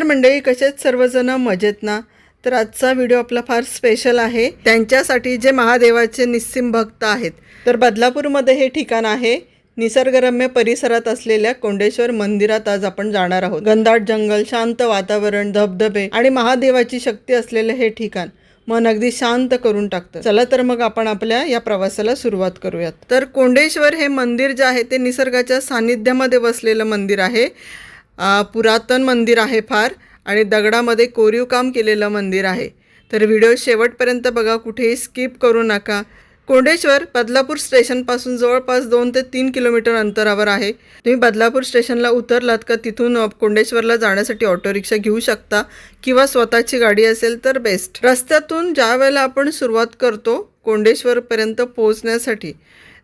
नमस्कार मंडळी कसेच सर्वजण मजेत ना? तर आजचा व्हिडिओ आपला फार स्पेशल आहे. त्यांच्यासाठी जे महादेवाचे निस्सिम भक्त आहेत तर बदलापूरमध्ये हे ठिकाण आहे. निसर्गरम्य परिसरात असलेल्या कोंडेश्वर मंदिरात आज आपण जाणार आहोत. घनदाट जंगल शांत वातावरण धबधबे आणि महादेवाची शक्ती असलेले हे ठिकाण मन अगदी शांत करून टाकतं. चला तर मग आपण आपल्या या प्रवासाला सुरुवात करूयात. तर कोंडेश्वर हे मंदिर जे आहे ते निसर्गाच्या सानिध्यामध्ये बसलेलं मंदिर आहे. पुरातन मंदिर आहे फार आणि दगडामध्ये कोरीव काम केलेलं मंदिर आहे. तर व्हिडिओ शेवटपर्यंत बघा कुठेही स्किप करू नका. कोंडेश्वर बदलापूर स्टेशनपासून जवळपास दोन ते तीन किलोमीटर अंतरावर आहे. तुम्ही बदलापूर स्टेशनला उतरलात का तिथून कोंडेश्वरला जाण्यासाठी ऑटो रिक्षा घेऊ शकता किंवा स्वतःची गाडी असेल तर बेस्ट. रस्त्यातून ज्या वेळेला आपण सुरुवात करतो कोंडेश्वरपर्यंत पोहोचण्यासाठी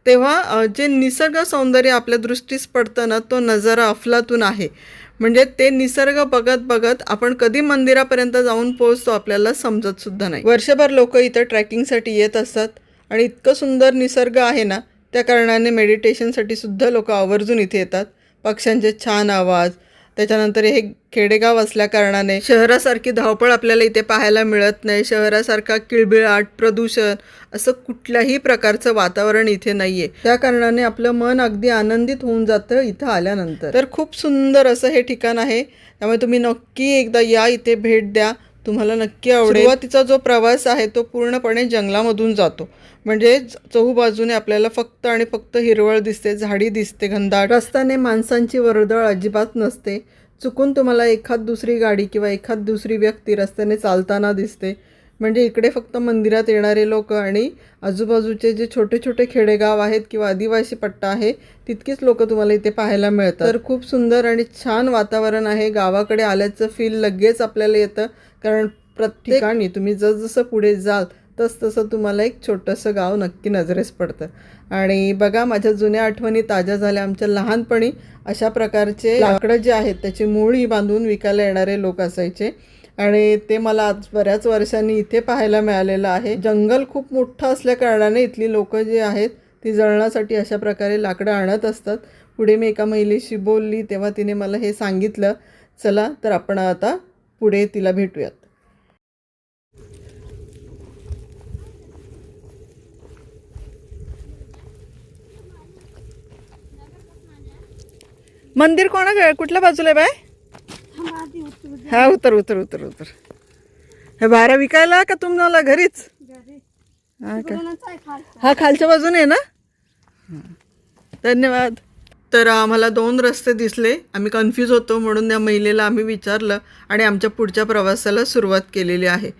तेव्हा जे निसर्ग सौंदर्य आपल्या दृष्टीस पडतं ना तो नजारा अफलातून आहे. म्हणजे ते निसर्ग बघत बघत आपण कधी मंदिरापर्यंत जाऊन पोहोचतो आपल्याला समजत सुद्धा नाही. वर्षभर लोक इथं ट्रॅकिंगसाठी येत असतात आणि इतकं सुंदर निसर्ग आहे ना त्या कारणाने मेडिटेशनसाठी सुद्धा लोक आवर्जून इथे येतात. पक्ष्यांचे छान आवाज त्याच्यानंतर हे खेडेगाव असल्या कारणाने शहरासारखी धावपळ आपल्याला इथे पाहायला मिळत नाही. शहरासारखा किळबिळाट प्रदूषण असं कुठल्याही प्रकारचं वातावरण इथे नाही आहे त्या कारणाने आपलं मन अगदी आनंदित होऊन जातं इथं आल्यानंतर. तर खूप सुंदर असं हे ठिकाण आहे. त्यामुळे तुम्ही नक्की एकदा या इथे भेट द्या. तुम्हाला नक्की आवडेल. सुरुवातीचा जो प्रवास आहे तो पूर्णपणे जंगलामधून जातो. म्हणजे चहूबाजूने आपल्याला फक्त आणि फक्त हिरवळ दिसते झाडी दिसते घनदाट. रस्त्याने माणसांची वर्दळ अजिबात नसते. चुकून तुम्हाला एखाद दुसरी गाडी किंवा एखाद दुसरी व्यक्ती रस्त्याने चालताना दिसते. म्हणजे इकडे फक्त मंदिरात येणारे लोक आणि आजूबाजूचे जे छोटे छोटे खेडेगाव आहेत किंवा आदिवासी पट्टा आहे तितकीच लोक तुम्हाला इथे पाहायला मिळतात. तर खूप सुंदर आणि छान वातावरण आहे. गावाकडे आल्याचं फील लगेच आपल्याला येतं. कारण प्रत्येक तुम्ही जसजसं पुढे जाल तसतसं तुम्हाला एक छोटंसं गाव नक्की नजरेस पडतं. आणि बघा माझ्या जुन्या आठवणी ताज्या झाल्या. आमच्या लहानपणी अशा प्रकारचे लाकडं जे आहेत त्याची मुळी बांधून विकायला येणारे लोक असायचे. आणि ते मला आज बऱ्याच वर्षांनी इथे पाहायला मिळालेलं आहे. जंगल खूप मोठं असल्या कारणाने इथली लोकं जी आहेत ती जळण्यासाठी अशा प्रकारे लाकडं आणत असतात. पुढे मी एका महिलेशी बोलली तेव्हा तिने मला हे सांगितलं. चला तर आपण आता पुढे तिला भेटूयात. मंदिर कोणा कुठल्या बाजूला आहे बाय हा उतर उतर उतर उतर. हे बारा विकायला का तुम्हाला घरीच? हा का? हा खालच्या बाजूने आहे ना? धन्यवाद. तर आम्हाला दोन रस्ते दिसले. आम्ही कन्फ्यूज होतो म्हणून त्या महिलेला आम्ही विचारलं आणि आमच्या पुढच्या प्रवासाला सुरुवात केलेली आहे.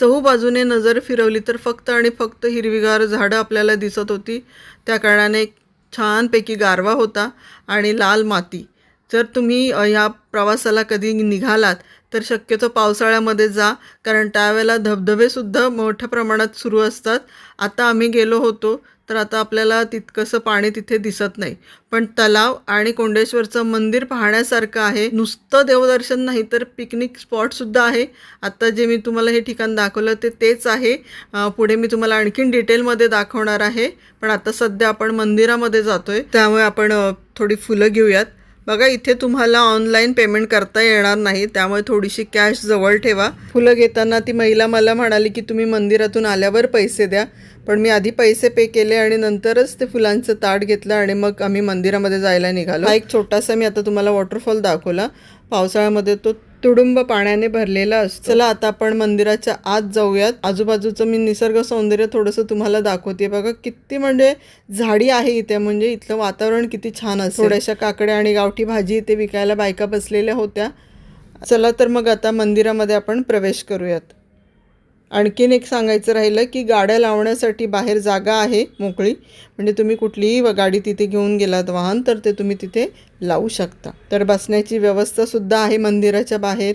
चहू बाजूने नजर फिरवली तर फक्त आणि फक्त हिरवीगार झाडं आपल्याला दिसत होती. त्या कारणाने एक छानपैकी गारवा होता आणि लाल माती. जर तुम्ही ह्या प्रवासाला कधी निघालात तर शक्यतो पावसाळ्यामध्ये जा. कारण त्यावेळेला धबधबेसुद्धा मोठ्या प्रमाणात सुरू असतात. आता आम्ही गेलो होतो तर आता आपल्याला तितकंसं पाणी तिथे दिसत नाही. पण तलाव आणि कोंडेश्वरचं मंदिर पाहण्यासारखं आहे. नुसतं देवदर्शन नाही तर पिकनिक स्पॉटसुद्धा आहे. आत्ता जे मी तुम्हाला हे ठिकाण दाखवलं ते तेच आहे. पुढे मी तुम्हाला आणखीन डिटेलमध्ये दाखवणार आहे. पण आता सध्या आपण मंदिरामध्ये जातो आहे त्यामुळे आपण थोडी फुलं घेऊयात. बघा इथे तुम्हाला ऑनलाईन पेमेंट करता येणार नाही त्यामुळे थोडीशी कॅश जवळ ठेवा. फुलं घेताना ती महिला मला म्हणाली की तुम्ही मंदिरातून आल्यावर पैसे द्या. पण मी आधी पैसे पे केले आणि नंतरच ते फुलांचं ताट घेतलं आणि मग आम्ही मंदिरामध्ये जायला निघालो. हा एक छोटासा मी आता तुम्हाला वॉटरफॉल दाखवला. पावसाळ्यामध्ये तो तुडुंब पाण्याने भरलेला असतो. चला आता आपण मंदिराच्या आत जाऊयात. आजूबाजूचं मी निसर्ग सौंदर्य थोडंसं तुम्हाला दाखवते बघा किती म्हणजे झाडी आहे इथे. म्हणजे इथलं वातावरण किती छान असतं थोड्याशा काकड्या आणि गावठी भाजी इथे विकायला बायका बसलेल्या होत्या. चला तर मग आता मंदिरामध्ये आपण प्रवेश करूयात. आणखीन एक सांगायचं राहिलं की गाड्या लावण्यासाठी बाहेर जागा आहे मोकळी. म्हणजे तुम्ही कुठलीही गाडी तिथे घेऊन गेलात वाहन तर ते तुम्ही तिथे लावू शकता. तर बसण्याची व्यवस्थासुद्धा आहे मंदिराच्या बाहेर.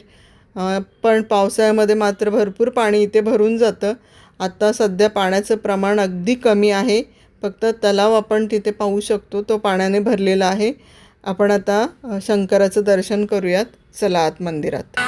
पण पावसाळ्यामध्ये मात्र भरपूर पाणी इथे भरून जातं. आत्ता सध्या पाण्याचं प्रमाण अगदी कमी आहे. फक्त तलाव आपण तिथे पाहू शकतो तो पाण्याने भरलेला आहे. आपण आता शंकराचं दर्शन करूयात. चला आत मंदिरात.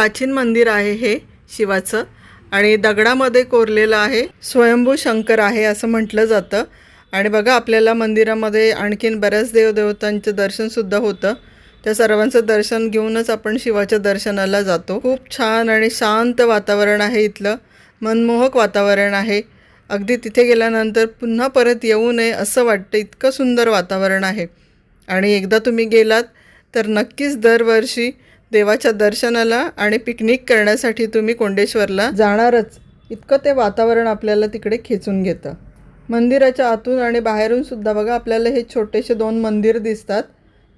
प्राचीन मंदिर आहे हे शिवाचं आणि दगडामध्ये कोरलेलं आहे. स्वयंभू शंकर आहे असं म्हटलं जातं. आणि बघा आपल्याला मंदिरामध्ये आणखीन बऱ्याच देवदेवतांचं दर्शनसुद्धा होतं. त्या सर्वांचं दर्शन घेऊनच आपण शिवाच्या दर्शनाला जातो. खूप छान आणि शांत वातावरण आहे इथलं. मनमोहक वातावरण आहे. अगदी तिथे गेल्यानंतर पुन्हा परत येऊ नये असं वाटतं. इतकं सुंदर वातावरण आहे. आणि एकदा तुम्ही गेलात तर नक्कीच दरवर्षी देवाच्या दर्शनाला आणि पिकनिक करण्यासाठी तुम्ही कोंडेश्वरला जाणारच. इतकं ते वातावरण आपल्याला तिकडे खेचून घेतं. मंदिराच्या आतून आणि बाहेरून सुद्धा बघा आपल्याला हे छोटेसे दोन मंदिर दिसतात.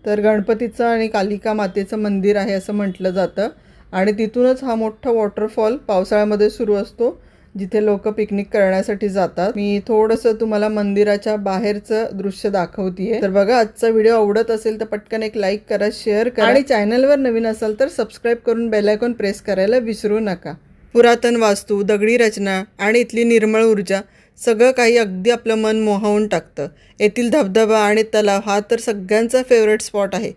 तर गणपतीचं आणि कालिका मातेचं मंदिर आहे असं म्हटलं जातं. आणि तिथूनच हा मोठा वॉटरफॉल पावसाळ्यामध्ये सुरू असतो. जिथे लोक पिकनिक करण्यासाठी जातात. मी थोडंसं तुम्हाला मंदिराच्या बाहेरचं दृश्य दाखवतीये. तर बघा आजचा व्हिडिओ आवडत असेल तर पटकन एक लाईक करा शेअर करा. आणि चॅनलवर नवीन असाल तर सबस्क्राईब करून बेलायकॉन प्रेस करायला विसरू नका. पुरातन वास्तू दगडी रचना आणि इथली निर्मळ ऊर्जा सगळं काही अगदी आपलं मन मोहावून टाकतं. येथील धबधबा आणि तलाव हा तर सगळ्यांचा फेवरेट स्पॉट आहे.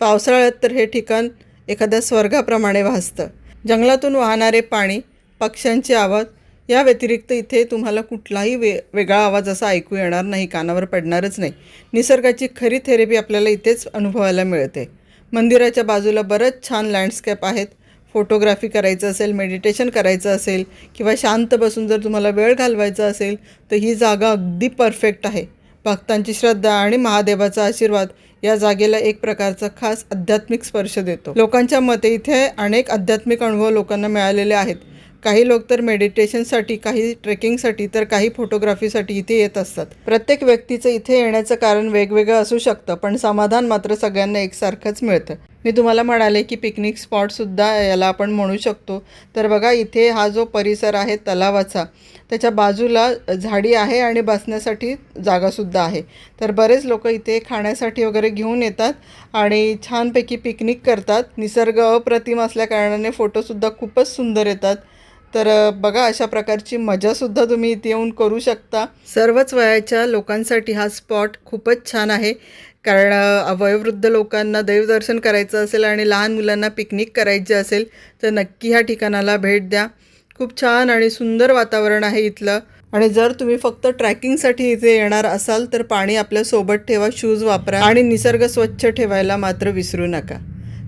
पावसाळ्यात तर हे ठिकाण एखाद्या स्वर्गाप्रमाणे भासतं जंगलातून वाहणारे पाणी पक्ष्यांचे आवाज या व्यतिरिक्त इथे तुम्हाला कुठलाही वे वेगळा आवाज असा ऐकू येणार नाही कानावर पडणारच नाही. निसर्गाची खरी थेरपी आपल्याला इथेच अनुभवायला मिळते. मंदिराच्या बाजूला बरंच छान लँडस्केप आहेत. फोटोग्राफी करायचं असेल मेडिटेशन करायचं असेल किंवा शांत बसून जर तुम्हाला वेळ घालवायचा असेल तर ही जागा अगदी परफेक्ट आहे. भक्तांची श्रद्धा आणि महादेवाचा आशीर्वाद या जागेला एक प्रकारचा खास आध्यात्मिक स्पर्श देतो. लोकांच्या मते इथे अनेक आध्यात्मिक अनुभव लोकांना मिळालेले आहेत. काही लोक तर मेडिटेशनसाठी काही ट्रेकिंगसाठी तर काही फोटोग्राफीसाठी इथे येत असतात. प्रत्येक व्यक्तीचं इथे येण्याचं कारण वेगवेगळं असू शकतं पण समाधान मात्र सगळ्यांना एकसारखंच मिळतं. मी तुम्हाला म्हणाले की पिकनिक स्पॉटसुद्धा याला आपण म्हणू शकतो. तर बघा इथे हा जो परिसर आहे तलावाचा त्याच्या बाजूला झाडी आहे आणि बसण्यासाठी जागासुद्धा आहे. तर बरेच लोक इथे खाण्यासाठी वगैरे घेऊन येतात आणि छानपैकी पिकनिक करतात. निसर्ग अप्रतिम असल्याकारणाने फोटोसुद्धा खूपच सुंदर येतात. तर बघा अशा प्रकारची मजासुद्धा तुम्ही इथे येऊन करू शकता. सर्वच वयाच्या लोकांसाठी हा स्पॉट खूपच छान आहे. कारण वयोवृद्ध लोकांना देवदर्शन करायचं असेल आणि लहान मुलांना पिकनिक करायची असेल तर नक्की ह्या ठिकाणाला भेट द्या. खूप छान आणि सुंदर वातावरण आहे इथलं. आणि जर तुम्ही फक्त ट्रॅकिंगसाठी इथे येणार असाल तर पाणी आपल्यासोबत ठेवा शूज वापरा आणि निसर्ग स्वच्छ ठेवायला मात्र विसरू नका.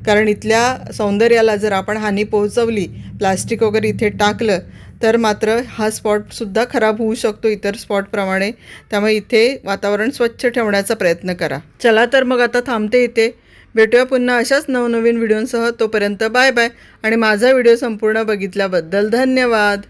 कारण इथल्या सौंदर्याला जर आपण हानी पोहोचवली प्लास्टिक वगैरे इथे टाकलं तर मात्र हा स्पॉटसुद्धा खराब होऊ शकतो इतर स्पॉटप्रमाणे त्यामुळे इथे वातावरण स्वच्छ ठेवण्याचा प्रयत्न करा. चला तर मग आता थांबते इथे. भेटूया पुन्हा अशाच नवनवीन व्हिडिओंसह. तोपर्यंत बाय बाय. आणि माझा व्हिडिओ संपूर्ण बघितल्याबद्दल धन्यवाद.